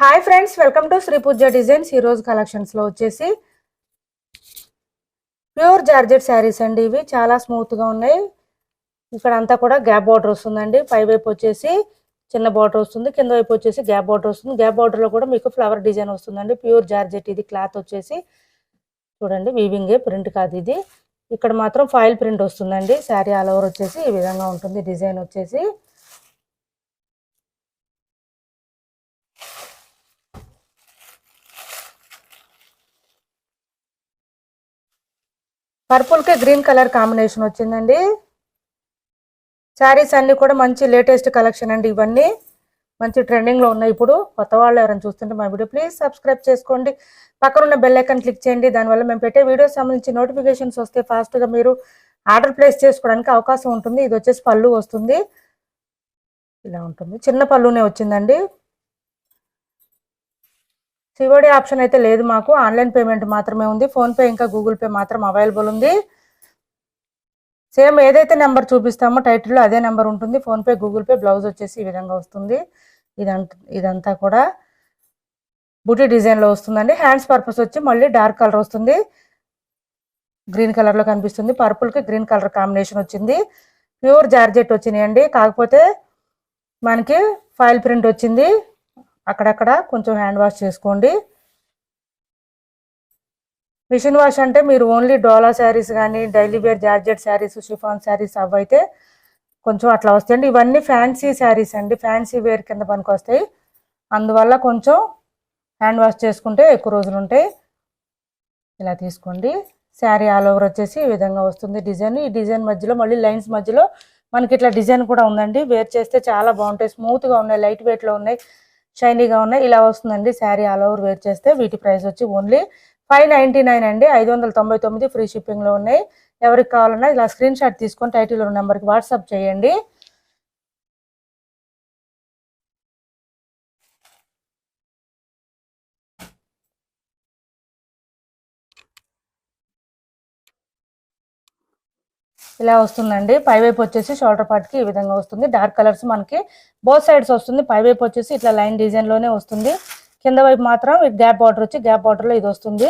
Hi friends welcome to Shri Pooja designs ఈ రోజు కలెక్షన్స్లో వచ్చేసి ప్యూర్ జార్జెట్ శారీస్ అండి ఇవి. చాలా స్మూత్గా ఉన్నాయి. ఇక్కడ అంతా కూడా గ్యాప్ బార్డర్ వస్తుందండి. పై వైపు వచ్చేసి చిన్న బార్డర్ వస్తుంది. కింద వైపు వచ్చేసి గ్యాప్ బార్డర్ వస్తుంది. గ్యాప్ బార్డర్లో కూడా మీకు ఫ్లవర్ డిజైన్ వస్తుందండి. ప్యూర్ జార్జెట్ ఇది క్లాత్ వచ్చేసి. చూడండి వీవింగ్ ప్రింట్ కాదు ఇది. ఇక్కడ మాత్రం ఫాయిల్ ప్రింట్ వస్తుందండి. శారీ ఆల్ ఓవర్ వచ్చేసి ఈ విధంగా ఉంటుంది. డిజైన్ వచ్చేసి. పర్పుల్కి గ్రీన్ కలర్ కాంబినేషన్ వచ్చిందండి. శారీస్ అన్నీ కూడా మంచి లేటెస్ట్ కలెక్షన్ అండి ఇవన్నీ. మంచి ట్రెండింగ్లో ఉన్నాయి ఇప్పుడు. కొత్త వాళ్ళు ఎవరైనా చూస్తుంటే మా వీడియో ప్లీజ్ సబ్స్క్రైబ్ చేసుకోండి. పక్కన ఉన్న బెల్ ఐకాన్ క్లిక్ చేయండి. దానివల్ల మేము పెట్టే వీడియోస్ సంబంధించి నోటిఫికేషన్స్ వస్తే ఫాస్ట్గా మీరు ఆర్డర్ ప్లేస్ చేసుకోవడానికి అవకాశం ఉంటుంది. ఇది వచ్చేసి పళ్ళు వస్తుంది. ఇలా ఉంటుంది. చిన్న పళ్ళునే వచ్చిందండి. సివోడి ఆప్షన్ అయితే లేదు మాకు. ఆన్లైన్ పేమెంట్ మాత్రమే ఉంది. ఫోన్పే ఇంకా గూగుల్ పే మాత్రం అవైలబుల్ ఉంది. సేమ్ ఏదైతే నెంబర్ చూపిస్తామో టైటిల్లో అదే నెంబర్ ఉంటుంది. ఫోన్పే గూగుల్ పే బ్లౌజ్ వచ్చేసి ఈ విధంగా వస్తుంది. ఇదంతా ఇదంతా కూడా బూటీ డిజైన్లో వస్తుందండి. హ్యాండ్స్ పర్పస్ వచ్చి మళ్ళీ డార్క్ కలర్ వస్తుంది. గ్రీన్ కలర్లో కనిపిస్తుంది. పర్పుల్కి గ్రీన్ కలర్ కాంబినేషన్ వచ్చింది. ప్యూర్ జార్జెట్ వచ్చినాయండి. కాకపోతే మనకి ఫైల్ ప్రింట్ వచ్చింది. అక్కడక్కడ కొంచెం హ్యాండ్ వాష్ చేసుకోండి. మిషన్ వాష్ అంటే మీరు ఓన్లీ డోలా శారీస్ కానీ daily wear georgette saris chiffon saris అవి అయితే కొంచెం అట్లా వస్తాయండి. ఇవన్నీ ఫ్యాన్సీ శారీస్ అండి. ఫ్యాన్సీ వేర్ కింద పనికి వస్తాయి. అందువల్ల కొంచెం హ్యాండ్ వాష్ చేసుకుంటే ఎక్కువ రోజులు ఉంటాయి. ఇలా తీసుకోండి. శారీ ఆల్ ఓవర్ వచ్చేసి ఈ విధంగా వస్తుంది డిజైన్. ఈ డిజైన్ మధ్యలో మళ్ళీ లైన్స్ మధ్యలో మనకి ఇట్లా డిజైన్ కూడా ఉందండి. వేర్ చేస్తే చాలా బాగుంటాయి. స్మూత్గా ఉన్నాయి. లైట్ వెయిట్లో ఉన్నాయి. షైనీగా ఉన్నాయి. ఇలా వస్తుందండి. శారీ ఆల్ ఓవర్ వేర్ చేస్తే వీటి ప్రైస్ వచ్చి ఓన్లీ ఫైవ్ నైంటీ నైన్ అండి. ఐదు వందల తొంభై తొమ్మిది ఫ్రీ షిప్పింగ్లో ఉన్నాయి. ఎవరికి కావాలన్నా ఇలా స్క్రీన్ షాట్ తీసుకొని టైటిల్ నెంబర్కి వాట్సాప్ చేయండి. ఇలా వస్తుందండి. పై వైపు వచ్చేసి షోల్డర్ పార్ట్కి ఈ విధంగా వస్తుంది. డార్క్ కలర్స్ మనకి బోత్ సైడ్స్ వస్తుంది. పై వైపు వచ్చేసి ఇట్లా లైన్ డిజైన్లోనే వస్తుంది. కింద వైపు మాత్రం గ్యాప్ బార్డర్ వచ్చి గ్యాప్ బార్డర్లో ఇది వస్తుంది.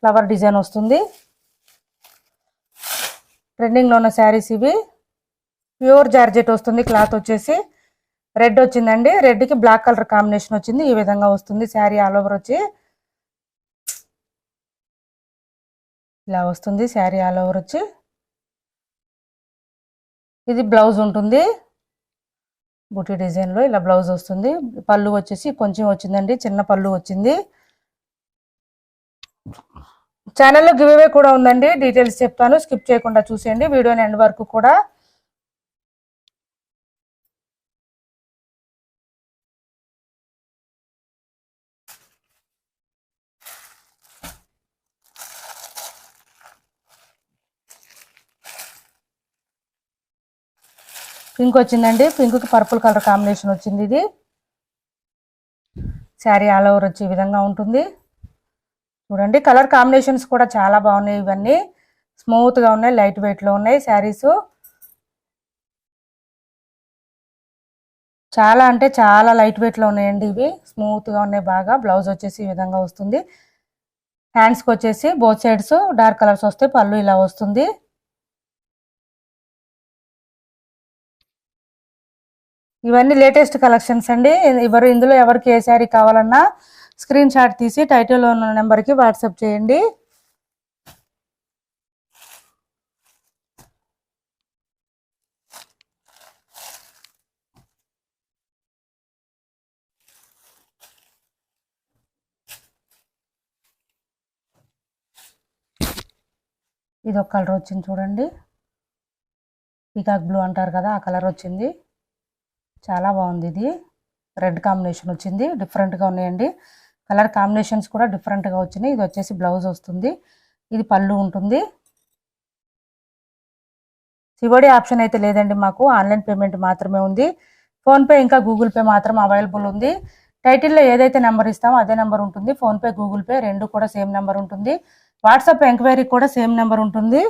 ఫ్లవర్ డిజైన్ వస్తుంది. ట్రెండింగ్లో ఉన్న శారీస్ ఇవి. ప్యూర్ జార్జెట్ వస్తుంది. క్లాత్ వచ్చేసి రెడ్ వచ్చిందండి. రెడ్కి బ్లాక్ కలర్ కాంబినేషన్ వచ్చింది. ఈ విధంగా వస్తుంది. శారీ ఆల్ ఓవర్ వచ్చి. ఇలా వస్తుంది శారీ ఆల్ ఓవర్ వచ్చి. ఇది బ్లౌజ్ ఉంటుంది. బుటీ డిజైన్లో ఇలా బ్లౌజ్ వస్తుంది. పళ్ళు వచ్చేసి కొంచెం వచ్చిందండి చిన్న పళ్ళు వచ్చింది. ఛానల్లో గివ్ అవే కూడా ఉందండి డీటెయిల్స్ చెప్తాను స్కిప్ చేయకుండా చూసేయండి. వీడియోని ఎండ్ వరకు కూడా పింక్ వచ్చిందండి. పింక్కి పర్పుల్ కలర్ కాంబినేషన్ వచ్చింది ఇది. శారీ ఆల్ ఓవర్ వచ్చే విధంగా ఉంటుంది. చూడండి కలర్ కాంబినేషన్స్ కూడా చాలా బాగున్నాయి ఇవన్నీ. స్మూత్గా ఉన్నాయి లైట్ వెయిట్లో ఉన్నాయి శారీస్ చాలా అంటే చాలా లైట్ వెయిట్లో ఉన్నాయండి ఇవి. స్మూత్గా ఉన్నాయి బాగా. బ్లౌజ్ వచ్చేసి ఈ విధంగా వస్తుంది. హ్యాండ్స్కి వచ్చేసి బోత్ సైడ్స్ డార్క్ కలర్స్ వస్తాయి. పళ్ళు ఇలా వస్తుంది. ఇవన్నీ లేటెస్ట్ కలెక్షన్స్ అండి. ఎవరు ఇందులో ఎవరికి ఏ శారీ కావాలన్నా స్క్రీన్ షాట్ తీసి టైటిల్లో ఉన్న నెంబర్కి వాట్సాప్ చేయండి. ఇది ఒక కలర్ వచ్చింది చూడండి. పీకాక్ బ్లూ అంటారు కదా ఆ కలర్ వచ్చింది. చాలా బాగుంది ఇది. రెడ్ కాంబినేషన్ వచ్చింది. డిఫరెంట్గా ఉన్నాయండి. కలర్ కాంబినేషన్స్ కూడా డిఫరెంట్గా వచ్చినాయి. ఇది వచ్చేసి బ్లౌజ్ వస్తుంది. ఇది పళ్ళు ఉంటుంది. సివోడి ఆప్షన్ అయితే లేదండి మాకు. ఆన్లైన్ పేమెంట్ మాత్రమే ఉంది. ఫోన్పే ఇంకా గూగుల్ పే మాత్రం అవైలబుల్ ఉంది. టైటిల్లో ఏదైతే నెంబర్ ఇస్తామో అదే నెంబర్ ఉంటుంది. ఫోన్పే గూగుల్ పే రెండు కూడా సేమ్ నెంబర్ ఉంటుంది. వాట్సాప్ ఎంక్వైరీ కూడా సేమ్ నెంబర్ ఉంటుంది.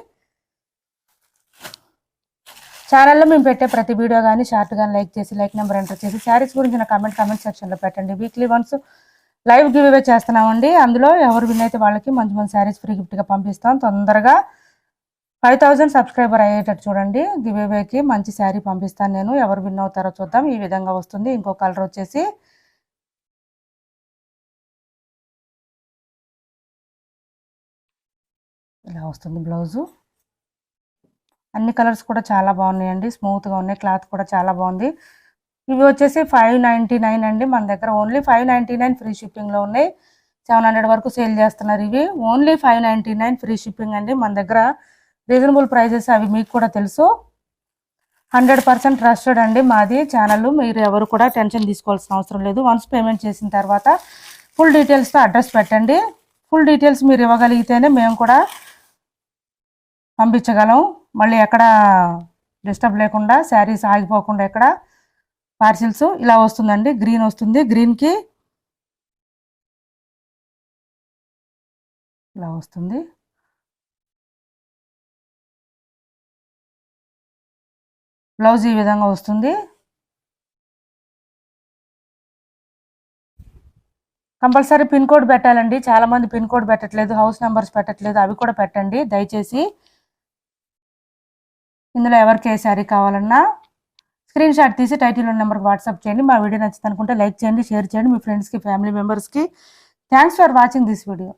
ఛానల్లో మేము పెట్టే ప్రతి వీడియో కానీ షార్ట్ కానీ లైక్ చేసి లైక్ నెంబర్ ఎంటర్ చేసి శారీస్ గురించి నా కమెంట్ కమెంట్ సెక్షన్లో పెట్టండి. Weekly once live giveaway చేస్తున్నామండి. అందులో ఎవరు విన్ అయితే వాళ్ళకి మంచి మంచి శారీస్ ఫ్రీ గిఫ్ట్గా పంపిస్తాం. తొందరగా ఫైవ్ థౌజండ్ సబ్స్క్రైబర్ అయ్యేటట్టు చూడండి. గివ్ అవేకి మంచి శారీ పంపిస్తాను నేను. ఎవరు విన్ అవుతారో చూద్దాం. ఈ విధంగా వస్తుంది. ఇంకో కలర్ వచ్చేసి ఇలా వస్తుంది బ్లౌజు అన్ని కలర్స్ కూడా చాలా బాగున్నాయండి. స్మూత్గా ఉన్నాయి. క్లాత్ కూడా చాలా బాగుంది. ఇవి వచ్చేసి ఫైవ్ నైంటీ నైన్ అండి మన దగ్గర. Only five ninety nine free షిప్పింగ్లో ఉన్నాయి. సెవెన్ హండ్రెడ్ వరకు సేల్ చేస్తున్నారు ఇవి. Only five ninety nine free shipping అండి మన దగ్గర. రీజనబుల్ ప్రైజెస్ అవి మీకు కూడా తెలుసు. హండ్రెడ్ పర్సెంట్ ట్రస్టెడ్ అండి మాది ఛానల్. మీరు ఎవరు కూడా టెన్షన్ తీసుకోవాల్సిన అవసరం లేదు. వన్స్ పేమెంట్ చేసిన తర్వాత ఫుల్ డీటెయిల్స్తో అడ్రస్ పెట్టండి. ఫుల్ డీటెయిల్స్ మీరు ఇవ్వగలిగితేనే మేము కూడా పంపించగలం. మళ్ళీ ఎక్కడ డిస్టర్బ్ లేకుండా శారీస్ ఆగిపోకుండా ఎక్కడ పార్సిల్స్ ఇలా వస్తుందండి. గ్రీన్ వస్తుంది. గ్రీన్కి ఇలా వస్తుంది. బ్లౌజ్ ఈ విధంగా వస్తుంది. కంపల్సరీ పిన్ కోడ్ పెట్టాలండి. చాలా మంది పిన్ కోడ్ పెట్టట్లేదు హౌస్ నెంబర్స్ పెట్టట్లేదు అవి కూడా పెట్టండి. దయచేసి ఇందులో ఎవరికి ఏ శారీ కావాలన్నా స్క్రీన్ షాట్ తీసి టైటిల్ నెంబర్కి వాట్సాప్ చేయండి. మా వీడియో నచ్చింది అనుకుంటే లైక్ చేయండి షేర్ చేయండి. మీ ఫ్రెండ్స్కి ఫ్యామిలీ మెంబర్స్కి thanks for watching this video